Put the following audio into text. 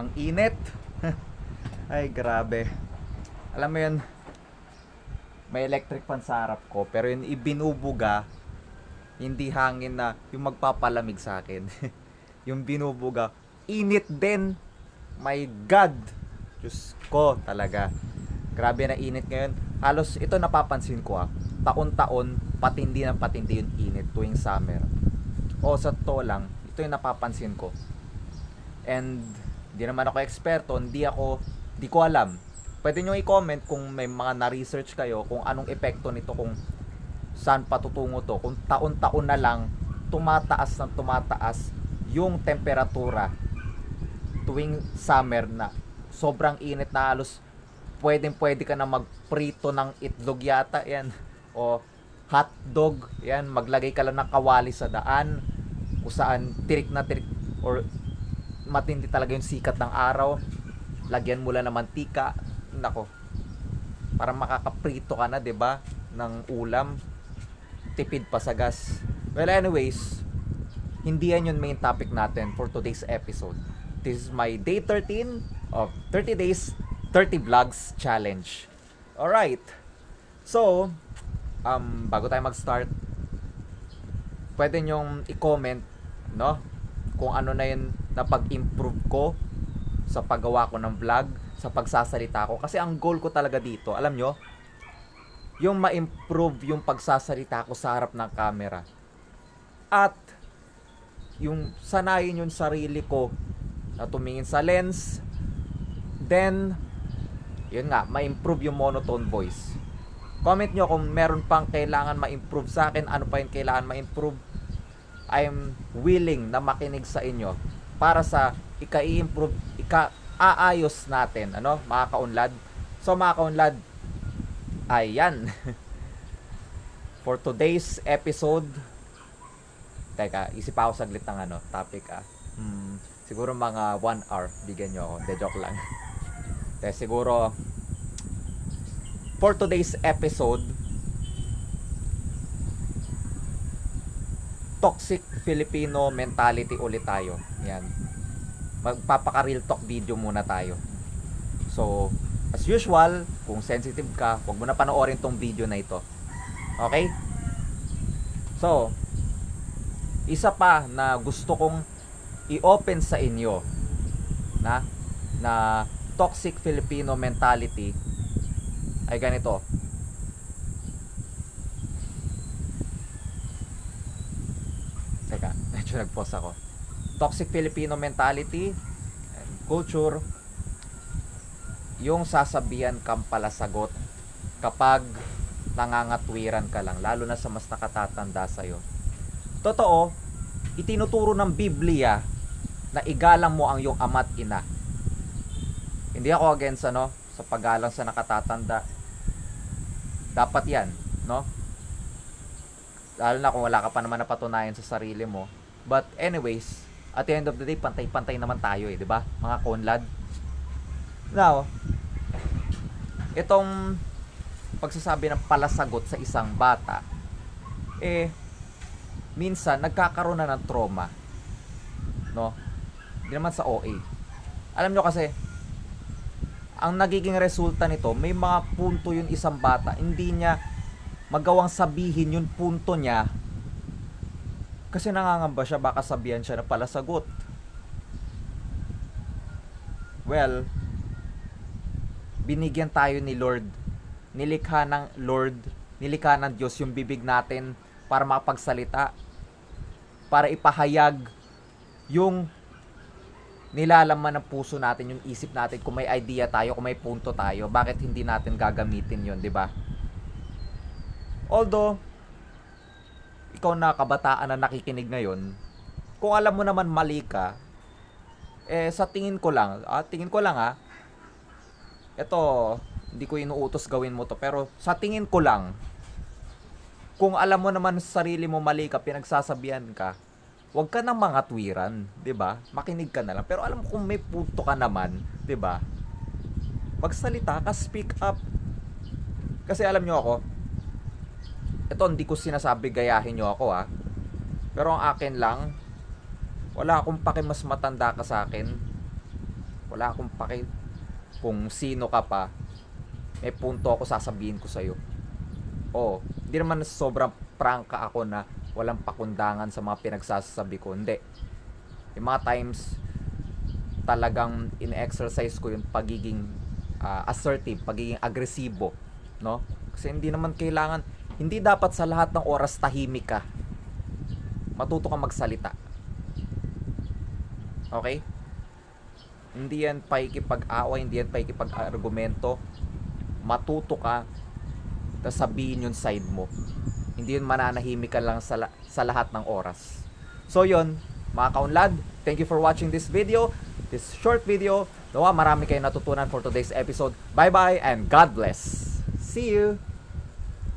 Ang init. Ay, grabe. Alam mo yun, may electric fan sa harap ko, pero yun ibinubuga, hindi hangin na yung magpapalamig sa akin. yung binubuga, init din. My God! Diyos ko talaga. Grabe na init ngayon. Halos ito napapansin ko ah. Taon-taon, patindi na patindi yung init tuwing summer. O sa to lang, ito yung napapansin ko. And di naman ako eksperto, hindi ako, di ko alam. Pwede nyo i-comment kung may mga na-research kayo kung anong epekto nito kung saan patutungo to. Kung taon-taon na lang tumataas ng tumataas yung temperatura tuwing summer na sobrang init na halos pwedeng pwede ka na magprito ng itlog yata yan o hotdog yan maglagay ka lang ng kawali sa daan kung saan tirik na tirik or matindi talaga yung sikat ng araw. Lagyan mo lang ng mantika nako. Para makakaprito ka na 'di ba? Ng ulam. Tipid pa sa gas. Well anyways hindi yan yung main topic natin for today's episode. This is my day 13 of 30 days 30 vlogs challenge. Alright. So um, bago tayo mag-start pwede nyong i-comment no kung ano na yun na pag-improve ko sa paggawa ko ng vlog sa pagsasalita ko. Kasi ang goal ko talaga dito alam nyo yung ma-improve yung pagsasalita ko sa harap ng camera. At yung sanayin yung sarili ko na tumingin sa lens then yun nga ma-improve yung monotone voice. Comment nyo kung meron pang kailangan ma-improve sa akin ano pa yung kailangan ma-improve I'm willing na makinig sa inyo para sa ika-improve ika-aayos natin ano mga kaunlad. So mga kaunlad ayan. For today's episode teka isip ako saglit ng ano topic ah. Hmm, siguro mga 1 hour bigyan nyo ako. De joke lang. Kaya siguro for today's episode toxic Filipino mentality ulit tayo. Yan. Magpapaka-real talk video muna tayo. So, as usual, kung sensitive ka, huwag mo na panoorin tong video na ito. Okay? So, isa pa na gusto kong i-open sa inyo na na toxic Filipino mentality ay ganito. Teka, medyo nag-pause ako. Toxic Filipino mentality and culture yung sasabihan kang palasagot kapag nangangatwiran ka lang, lalo na sa mas nakatatanda sa'yo. Totoo, itinuturo ng Biblia na igalang mo ang iyong ama't ina. Hindi ako against ano, sa paggalang sa nakatatanda. Dapat yan, no? Lalo na kung wala ka pa naman napatunayan sa sarili mo. But anyways, at the end of the day, pantay-pantay naman tayo eh, di ba? Mga konlad. Now, itong pagsasabi ng palasagot sa isang bata, eh, minsan nagkakaroon na ng trauma. No? Hindi naman sa OA. Alam nyo kasi, ang nagiging resulta nito, may mga punto yung isang bata, hindi niya magawang sabihin yung punto niya kasi nangangamba siya baka sabihan siya na pala sagot. Well, binigyan tayo ni Lord. Nilikha ng Lord, nilikha ng Diyos yung bibig natin para makapagsalita. Para ipahayag yung nilalaman ng puso natin, yung isip natin, kung may idea tayo, kung may punto tayo, bakit hindi natin gagamitin yon di ba? Although, ikaw na kabataan na nakikinig ngayon, kung alam mo naman mali ka, eh sa tingin ko lang, ah, tingin ko lang ah, ito, hindi ko inuutos gawin mo to, pero sa tingin ko lang, kung alam mo naman sa sarili mo mali ka, pinagsasabihan ka, huwag ka nang mga twiran, 'di ba? Makinig ka na lang. Pero alam kung may punto ka naman, 'di ba? Magsalita ka, speak up. Kasi alam nyo ako, ito hindi ko sinasabi gayahin nyo ako ah. Pero ang akin lang, wala akong paki mas matanda ka sa akin. Wala akong paki kung sino ka pa. May punto ako sasabihin ko sa'yo. Oo, hindi naman sobrang prangka ako na walang pakundangan sa mga pinagsasabi ko. Hindi. Yung mga times, talagang in-exercise ko yung pagiging ah, assertive, pagiging agresibo, no? Kasi hindi naman kailangan, hindi dapat sa lahat ng oras tahimik ka. Matuto ka magsalita. Okay? Hindi yan paikipag-away, hindi yan paikipag-argumento. Matuto ka, tapos sabihin yung side mo. Hindi yun mananahimik ka lang sa, la- sa lahat ng oras. So yun, mga kaunlad, thank you for watching this video, this short video. Nawa marami kayong natutunan for today's episode. Bye-bye and God bless. See you!